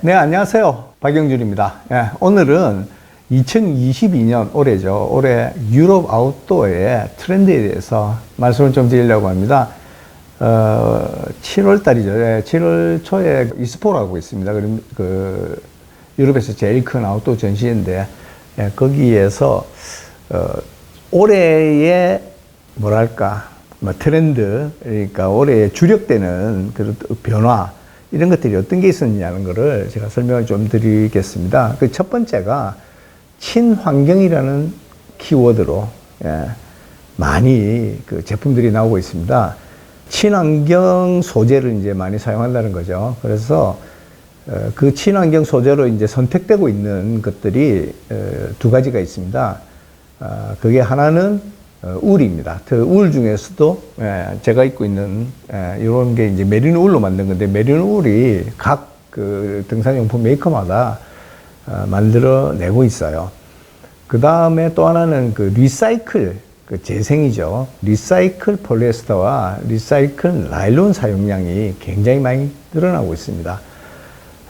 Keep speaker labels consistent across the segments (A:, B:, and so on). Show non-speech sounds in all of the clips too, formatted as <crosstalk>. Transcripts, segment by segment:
A: 네, 안녕하세요. 박영준입니다. 예, 오늘은 2022년 올해죠. 올해 유럽 아웃도어의 트렌드에 대해서 말씀을 좀 드리려고 합니다. 어, 7월 달이죠. 예, 7월 초에 이스포라고 있습니다. 그럼 그 유럽에서 제일 큰 아웃도어 전시인데 예, 거기에서 어, 올해의 뭐랄까 뭐 트렌드 그러니까 올해 주력되는 그런 변화 이런 것들이 어떤 게 있었냐는 거를 제가 설명을 좀 드리겠습니다. 그 첫 번째가 친환경이라는 키워드로 예, 많이 그 제품들이 나오고 있습니다. 친환경 소재를 이제 많이 사용한다는 거죠. 그래서 어, 그 친환경 소재로 이제 선택되고 있는 것들이 어, 두 가지가 있습니다. 어, 그게 하나는 어, 울입니다. 그 울 중에서도 예, 제가 입고 있는 예, 이런 게 이제 메리노 울로 만든 건데 메리노 울이 각 그 등산용품 메이커마다 어, 만들어내고 있어요. 그 다음에 또 하나는 그 리사이클 그 재생이죠. 리사이클 폴리에스터와 리사이클 나일론 사용량이 굉장히 많이 늘어나고 있습니다.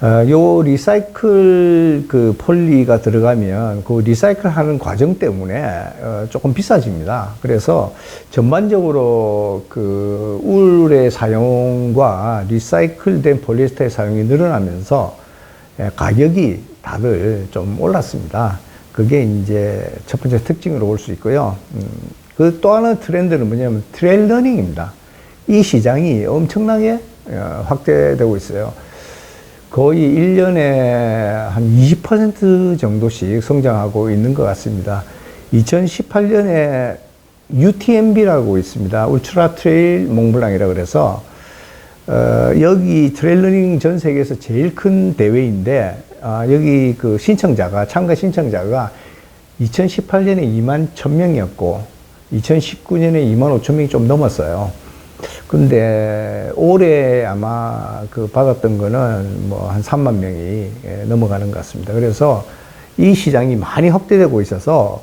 A: 어, 요 리사이클 그 폴리가 들어가면 그 리사이클 하는 과정 때문에 어, 조금 비싸집니다. 그래서 전반적으로 그 울의 사용과 리사이클된 폴리에스터의 사용이 늘어나면서 예, 가격이 다들 좀 올랐습니다. 그게 이제 첫 번째 특징으로 볼 수 있고요. 음, 그또 하나 트렌드는 뭐냐면 트레일 러닝입니다. 이 시장이 엄청나게 어, 확대되고 있어요. 거의 1년에 한 20% 정도씩 성장하고 있는 것 같습니다. 2018년에 UTMB라고 있습니다. 울트라 트레일 몽블랑이라 그래서 어, 여기 트레일러닝 전 세계에서 제일 큰 대회인데 아, 여기 그 신청자가 참가 신청자가 2018년에 2만 1000명이었고 2019년에 2만 5천 명이 좀 넘었어요. 근데 올해 아마 그 받았던 거는 뭐 한 3만 명이 예, 넘어가는 것 같습니다. 그래서 이 시장이 많이 확대되고 있어서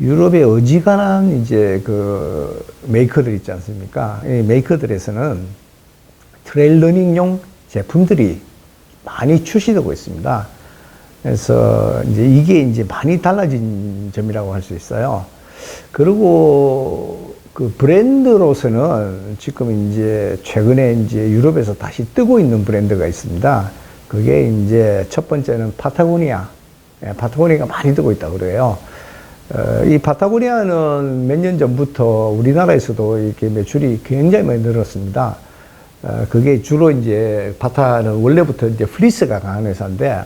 A: 유럽의 어지간한 이제 그 메이커들 있지 않습니까? 이 메이커들에서는 트레일 러닝용 제품들이 많이 출시되고 있습니다. 그래서 이제 이게 이제 많이 달라진 점이라고 할 수 있어요. 그리고 그 브랜드로서는 지금 이제 최근에 이제 유럽에서 다시 뜨고 있는 브랜드가 있습니다. 그게 이제 첫 번째는 파타고니아. 예, 파타고니아가 많이 뜨고 있다고 그래요. 어, 이 파타고니아는 몇 년 전부터 우리나라에서도 이렇게 매출이 굉장히 많이 늘었습니다. 어, 그게 주로 이제 바타는 원래부터 이제 플리스가 강한 회사인데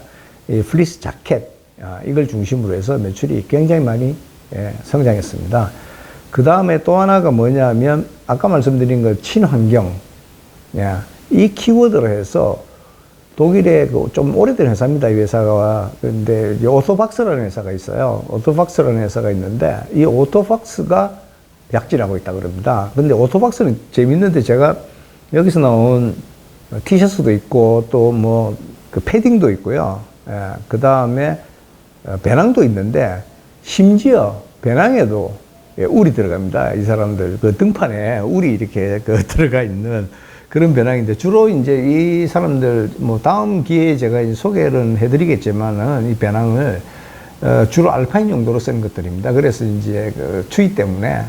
A: 이 플리스 자켓 어, 이걸 중심으로 해서 매출이 굉장히 많이 예, 성장했습니다. 그 다음에 또 하나가 뭐냐면 아까 말씀드린 그 친환경 예, 이 키워드로 해서 독일의 그 좀 오래된 회사입니다. 이 회사가 근데 오토박스라는 회사가 있어요. 오토박스라는 회사가 있는데 이 오토박스가 약진하고 있다 그럽니다. 근데 오토박스는 재밌는데 제가 여기서 나온 티셔츠도 있고 또 뭐 그 패딩도 있고요. 예, 그 다음에 어, 배낭도 있는데 심지어 배낭에도 예, 울이 들어갑니다. 이 사람들 그 등판에 울이 이렇게 그 <laughs> 들어가 있는 그런 배낭인데 주로 이제 이 사람들 뭐 다음 기회에 제가 이제 소개를 해드리겠지만은 이 배낭을 어, 주로 알파인 용도로 쓰는 것들입니다. 그래서 이제 그 추위 때문에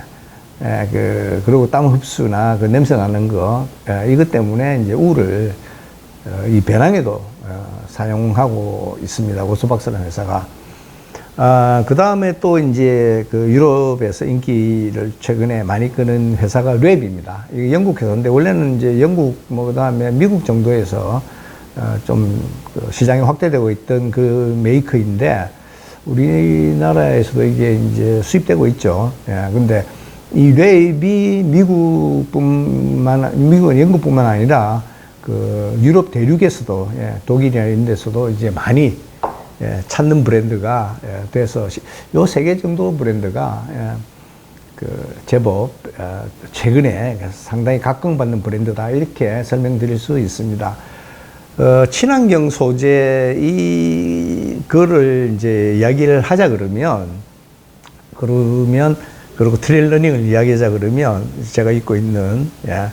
A: 예, 그, 그리고 땀 흡수나 그 냄새 나는 거, 예, 이것 때문에 이제 울을 어, 이 배낭에도 어, 사용하고 있습니다. 오스박스라는 회사가. 아, 그 다음에 또 이제 그 유럽에서 인기를 최근에 많이 끄는 회사가 랩입니다. 이게 영국 회사인데 원래는 이제 영국 뭐 그 다음에 미국 정도에서 어, 좀그 시장이 확대되고 있던 그 메이커인데 우리나라에서도 이게 이제 수입되고 있죠. 예, 근데 이 랩이 미국뿐만 미국은 영국뿐만 아니라 그 유럽 대륙에서도 예, 독일이나 이런 데서도 이제 많이 예, 찾는 브랜드가 예, 돼서 요 세 개 정도 브랜드가 예, 그 제법 어, 최근에 상당히 각광받는 브랜드다 이렇게 설명드릴 수 있습니다. 어, 친환경 소재 이 거를 이제 이야기를 하자 그러면 그러면 그리고 트레일 러닝을 이야기하자 그러면 제가 입고 있는 예,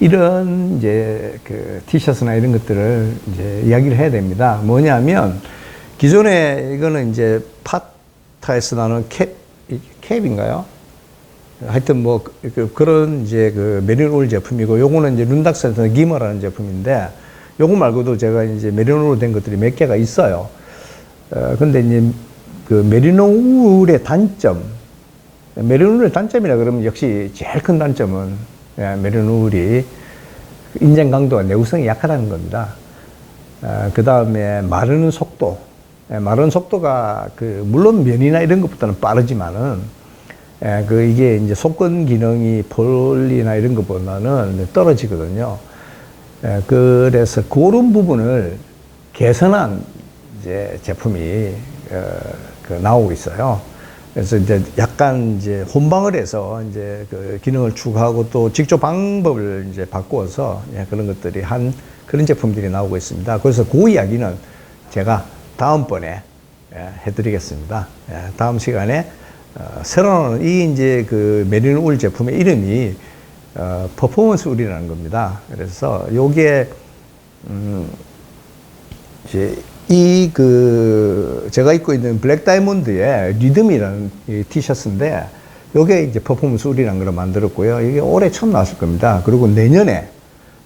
A: 이런 이제 그 티셔츠나 이런 것들을 이제 이야기를 해야 됩니다. 뭐냐면 기존에 이거는 이제 파타에서 나오는 캡, 이 캡인가요? 하여튼 뭐 그, 그런 이제 그 메리노울 제품이고 요거는 이제 룬닥스에서 기머라는 제품인데 요거 말고도 제가 이제 메리노울 된 것들이 몇 개가 있어요. 어, 근데 이제 그 메리노울의 단점, 메리노울의 단점이라 그러면 역시 제일 큰 단점은 예, 메리노울이 인장 강도가 내구성이 약하다는 겁니다. 그 다음에 마르는 속도, 예, 마르는 속도가 그 물론 면이나 이런 것보다는 빠르지만은 예, 그 이게 이제 속건 기능이 폴리나 이런 것보다는 떨어지거든요. 예, 그래서 그런 부분을 개선한 이제 제품이 어, 그 나오고 있어요. 그래서 이제 약간 이제 혼방을 해서 이제 그 기능을 추가하고 또 직접 방법을 이제 바꾸어서 예, 그런 것들이 한 그런 제품들이 나오고 있습니다. 그래서 그 이야기는 제가 다음번에 예, 해드리겠습니다. 예, 다음 시간에 어, 새로 나오는 이 이제 그 메리노 울 제품의 이름이 어, 퍼포먼스 울이라는 겁니다. 그래서 요게 음, 이제 이 그 제가 입고 있는 블랙 다이몬드의 리듬이라는 이 티셔츠인데 요게 이제 퍼포먼스 울이라는 걸 만들었고요. 이게 올해 처음 나왔을 겁니다. 그리고 내년에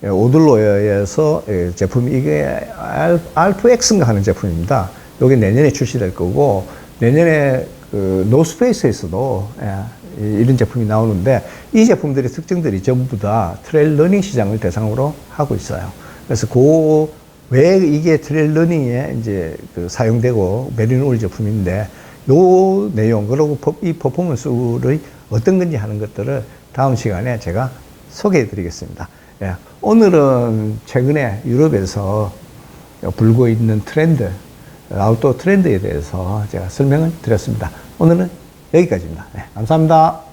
A: 오들로에서 예, 제품이 이게 알- 알프엑스인가 하는 제품입니다. 요게 내년에 출시될 거고 내년에 그 노스페이스에서도 예, 이- 이런 제품이 나오는데 이 제품들의 특징들이 전부 다 트레일 러닝 시장을 대상으로 하고 있어요. 그래서 그 왜 이게 트레일 러닝에 이제 그 사용되고 메리노울 제품인데 요 내용 그리고 퍼- 이 퍼포먼스를 어떤 건지 하는 것들을 다음 시간에 제가 소개해 드리겠습니다. 예, 오늘은 최근에 유럽에서 불고 있는 트렌드, 아웃도어 트렌드에 대해서 제가 설명을 드렸습니다. 오늘은 여기까지입니다. 네, 감사합니다.